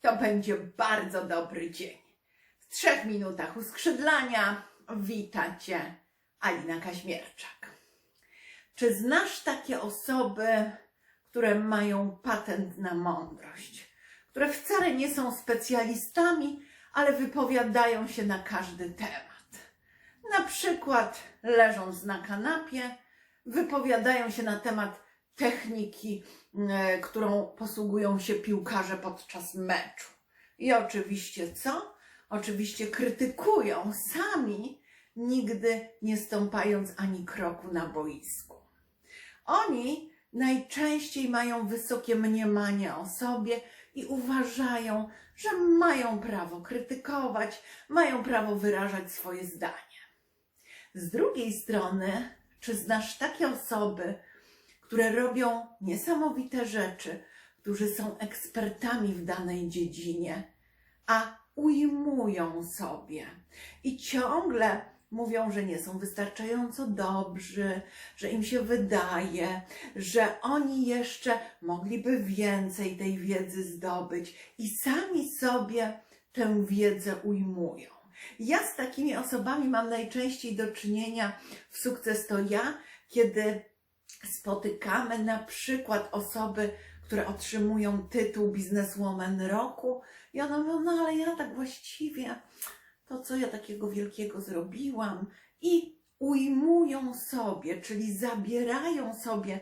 to będzie bardzo dobry dzień. W trzech minutach uskrzydlania wita Cię Alina Kaźmierczak. Czy znasz takie osoby, które mają patent na mądrość, które wcale nie są specjalistami, ale wypowiadają się na każdy temat? Na przykład leżąc na kanapie, wypowiadają się na temat techniki, e, którą posługują się piłkarze podczas meczu. I oczywiście co? Oczywiście krytykują sami, nigdy nie stąpając ani kroku na boisku. Oni najczęściej mają wysokie mniemanie o sobie i uważają, że mają prawo krytykować, mają prawo wyrażać swoje zdanie. Z drugiej strony, czy znasz takie osoby, które robią niesamowite rzeczy, którzy są ekspertami w danej dziedzinie, a ujmują sobie i ciągle mówią, że nie są wystarczająco dobrzy, że im się wydaje, że oni jeszcze mogliby więcej tej wiedzy zdobyć i sami sobie tę wiedzę ujmują. Ja z takimi osobami mam najczęściej do czynienia w sukces to ja, kiedy spotykamy na przykład osoby, które otrzymują tytuł bizneswoman roku i one mówią, no ale ja tak właściwie, to co ja takiego wielkiego zrobiłam i ujmują sobie, czyli zabierają sobie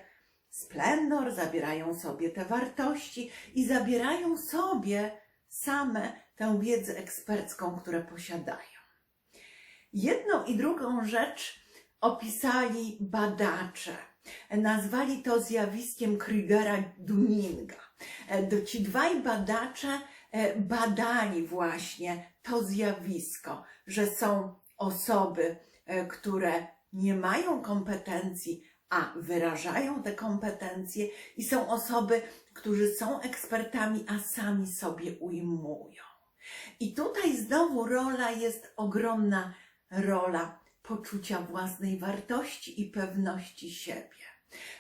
splendor, zabierają sobie te wartości i zabierają sobie same tę wiedzę ekspercką, które posiadają. Jedną i drugą rzecz opisali badacze. Nazwali to zjawiskiem Krugera-Dunninga. E, Ci dwaj badacze e, badali właśnie to zjawisko, że są osoby, e, które nie mają kompetencji, a wyrażają te kompetencje, i są osoby, którzy są ekspertami, a sami sobie ujmują. I tutaj znowu rola jest ogromna rola poczucia własnej wartości i pewności siebie.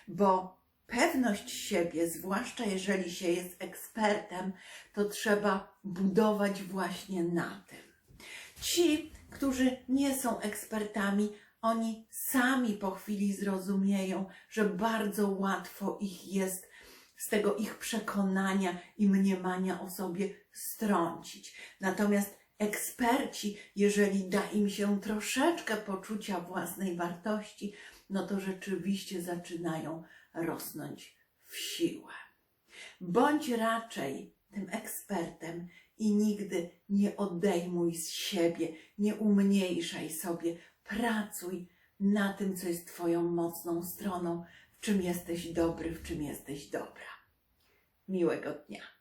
Bo pewność siebie, zwłaszcza jeżeli się jest ekspertem, to trzeba budować właśnie na tym. Ci, którzy nie są ekspertami, oni sami po chwili zrozumieją, że bardzo łatwo ich jest z tego ich przekonania i mniemania o sobie strącić. Natomiast eksperci, jeżeli da im się troszeczkę poczucia własnej wartości, no to rzeczywiście zaczynają rosnąć w siłę. Bądź raczej tym ekspertem i nigdy nie odejmuj z siebie, nie umniejszaj sobie, pracuj na tym, co jest Twoją mocną stroną, w czym jesteś dobry, w czym jesteś dobra. Miłego dnia.